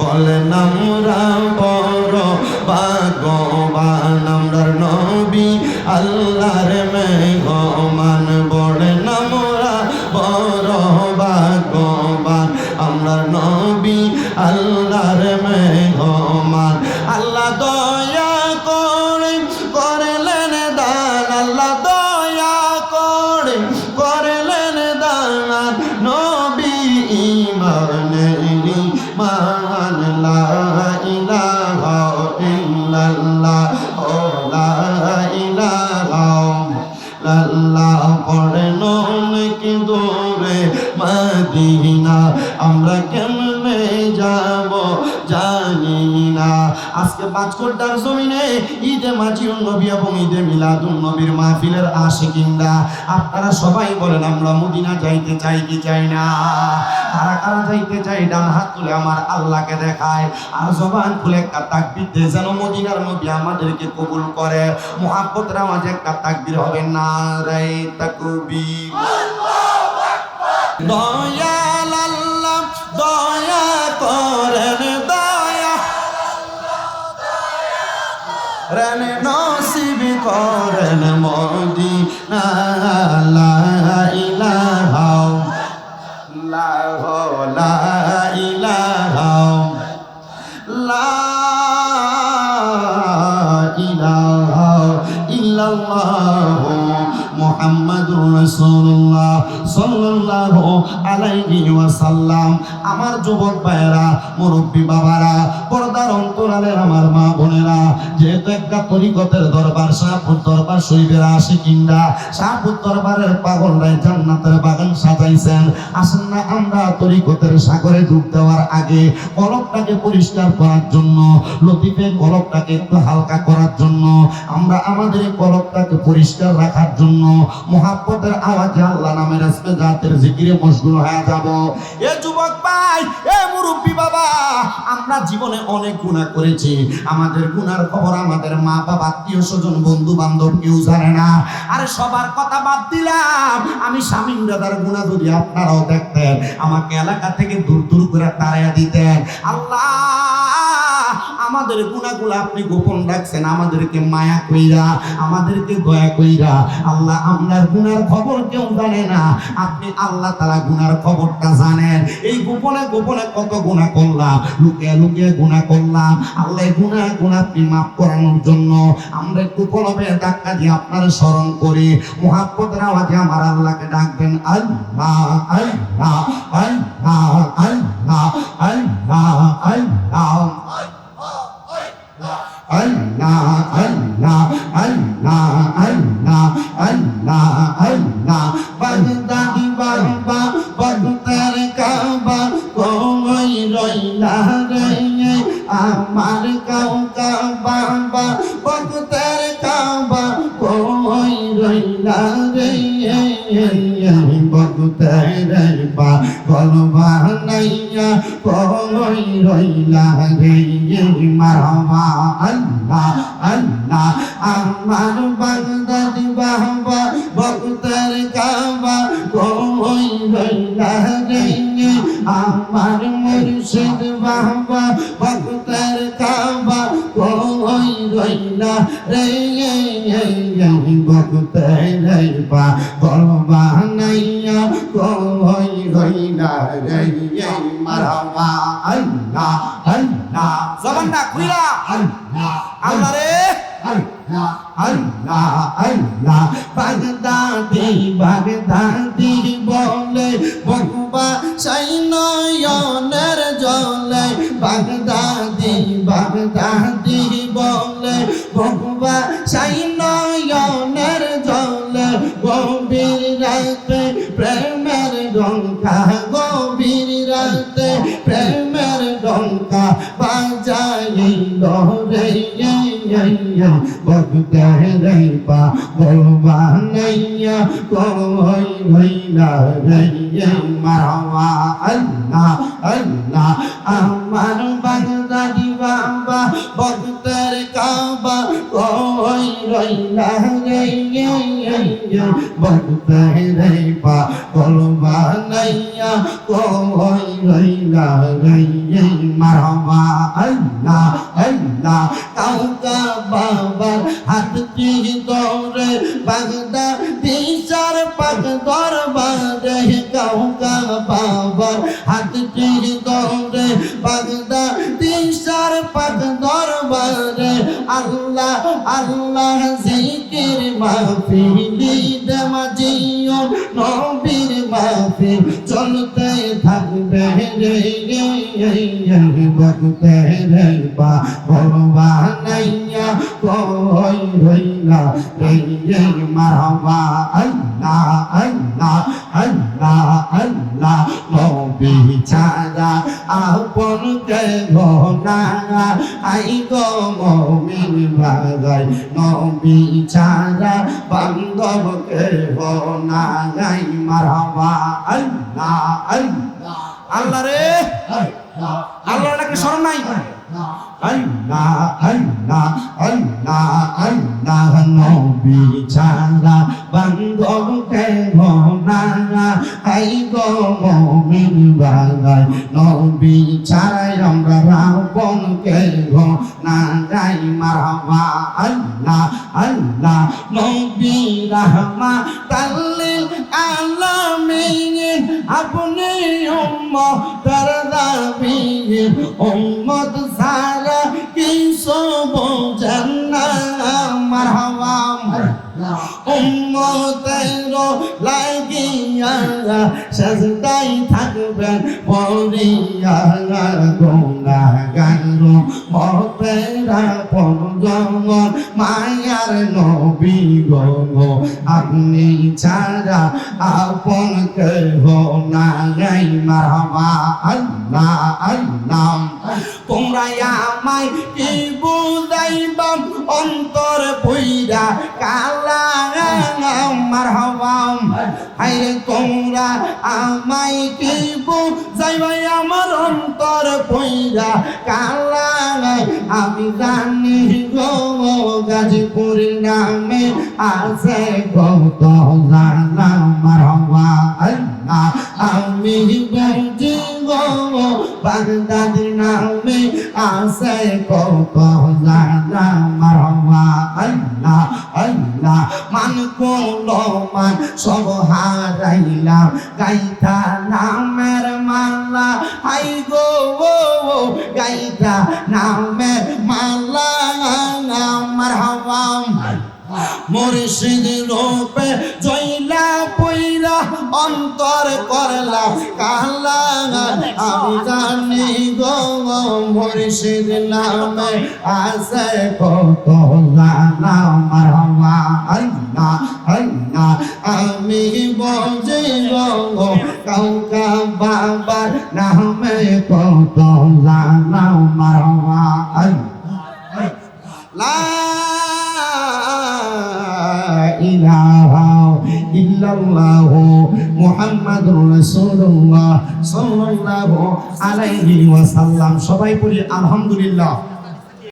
বলেন আমরা বড় ভাগবান আমরার নবী আল্লাহর মেহমান পাঁচকোটার জমিনে ঈদে মাজিউন নবী এবং ঈদে মিলাদুন নবীর মাহফিলের আপনারা সবাই বলেন আমরা মদিনা যাইতে চাই কি চাই না? কারা কারা যাইতে চাই ডান হাত তুলে আমার আল্লাহকে দেখায়। আর জবান খুলে একটা তাকবির দিয়ে যেন মদিনার নবী আমাদেরকে কবুল করে। মোহাব্বতের মাঝে একটা তাকবির হবে না রে তাকবীর দয়াল রেন নসিব করেন মদিনা লা ইল্লাল্লাহ মুহাম্মাদুর রাসূলুল্লাহ সাল্লাল্লাহু আলাইহি ওয়াসাল্লাম। আমার যুবক ভাইরা মুরব্বী বাবারা, পর্দার অন্তরালের আমার মা বোনেরা, যেহেতু একটা তরিকতের দরবার, শাহপুর দরবার শরীফের আসে কিংবা শাহপুর দরবারের পাগলরাই জান্নাতের বাগান সাজাইছেন। আসেন না আমরা তরিকতের সাগরে ডুব দেওয়ার আগে কলকটাকে পরিষ্কার করার জন্য, লতিফে কলকটাকে একটু হালকা করার জন্য, আমরা আমাদের এই কলকটাকে পরিষ্কার রাখার জন্য মোহাব্বতের আওয়াজে আল্লাহ নামের আজকে জাতের জিকিরে মশগুল হয়ে যাব। এ যুবক ভাই, এ মুরব্বী বাবা, আমরা জীবনে অনেক গুনাহ করেছি। আমাদের গুনার খবর আমাদের মা বাবা, আত্মীয় স্বজন, বন্ধু বান্ধব কেউ জানে না। আরে সবার কথা বাদ দিলাম। আমি স্বামীন দাদার গুণা যদি আপনারাও দেখতেন, আমাকে এলাকা থেকে দূর দূর করে তাড়াইয়া দিতেন। আল্লাহ আমাদের গুণাগুলো আপনি গোপন রাখছেন, আমাদেরকে মায়া কইরা, আমাদেরকে দয়া কইরা। আল্লাহ, আপনার গুনার খবর কেউ জানে না। আপনি আল্লাহ তারা গুনার খবরটা জানেন। এই গোপনে গোপনে কত গুণা করলাম, লুকিয়ে লুকিয়ে গুণা করলাম। আল্লাহ গুণা গুণা আপনি মাফ করানোর জন্য আমরা একটু কলমে ধাক্কা দিয়ে আপনার স্মরণ করি। মহাব্বতের আওয়াজে আমার আল্লাহকে ডাকবেন, আল্লাহ আল্লাহ আল্লাহ আল্লাহ। আল্লাহ রে আমার কাউকা বাবা ভক্তের কাবা কই রইলা রে ভক্তের বা বলবান নাইয়া কই রইলা রে মারমা, আল্লাহ আল্লাহ, আমার বাগদাদি বাবা বগুতের কাবা কই রইলা রে আমার মুর্শিদ বাবা বগুতের কাবা কই রইলা রে বগুতের বা গলবা নাইয়া কই রইলা রে মারমা আল্লাহ আল্লাহ জবানটা খুইলা আল্লাহ আল্লাহ রে। আল্লাহ আল্লাহ আল্লাহ বাগদাদি বাগদাদি বলে বকুবা সাই নয়নের জলে বাগদাদি বাগদাদি আমার বাগদাদি বাবা বগদার কাবা কই মারবা আল্লাহ আল্লাহ কাউকা বাবার হাত চিড়ি দৌড়ে বাগদা বিচার পাক দরবারে কাউকা বাবার হাত চিড়ি দৌড়ে বাগদা আল্লাহ আল্লাহ জিকির মাহফিলি নবীর মাহফিল চলতে থাকবে রে বকতে রে বা ভগবা নাইয়া কই রইলা রে মারহাবা আল্লাহ আল্লাহ আল্লাহ আল্লাহ নবী ছাড়া আপন ঘনা আই গো মমিন ভাগাই নবী ছাড়া বান্ধব কে ঘনা গাই মারহাবা আল্লাহ আল্লাহ আল্লাহ রে আল্লাহ নাকি স্মরণ নাই আল্লাহ আল্লাহ আল্লাহ আল্লাহ নবী ছাড়া কে ঘনা আই গো মমিন ভাগাই নবী ছাড়াই আমরা রাবণ কে ঘনা গাই মারহাবা আল্লাহ আল্লাহ নবী রহমা তাল্লিল আলামিন উম্মত দাবি উম্মত সারা কিছু বোঝেন না। মারহাবা উম্মতের লাগিয়া সাজদাই থাকবেন পরিয়া গোনা গাঙ্গ মতেরা পরজঙ্গল মায়ার নবী গো, আপনি ছাড়া আপন কেহ না গাই মারহাবা আল্লাহ আল্লাহ, তোমরা আমায় কি বুঝাইবা অন্তর পইরা কালা মারহাবাম। হাইরে তোমরা আমায় কি বুঝাইবা আমার অন্তর পইরা কালা আমি জানি গো গাজীপুর নামে আছে কত জানা আল্লাহ আমি বুঝি গো বাগদাদের নামে আছে কত জানা মারহাবা আল্লাহ, মান কোন মান সব হারাইলাম গাইতা নামের মালা, হাই গো গাইতা নামের মালা মারহাবা মুর্শিদ রূপে জয়লা পইরা অন্তর করলা কালা, আমি জানি মুর্শিদ নামে আছে কত জানা মারহাবা আল্লাহ আল্লাহ আমি বজে গো কাউকা বাবার নামে কত জানা মারহাবা আল্লাহ লা ইলাহা ইল্লাল্লাহ। মুহাম্মাদুর রাসূলুল্লাহ সাল্লাল্লাহু আলাইহি ওয়াসাল্লাম। সবাই বলি আলহামদুলিল্লাহ।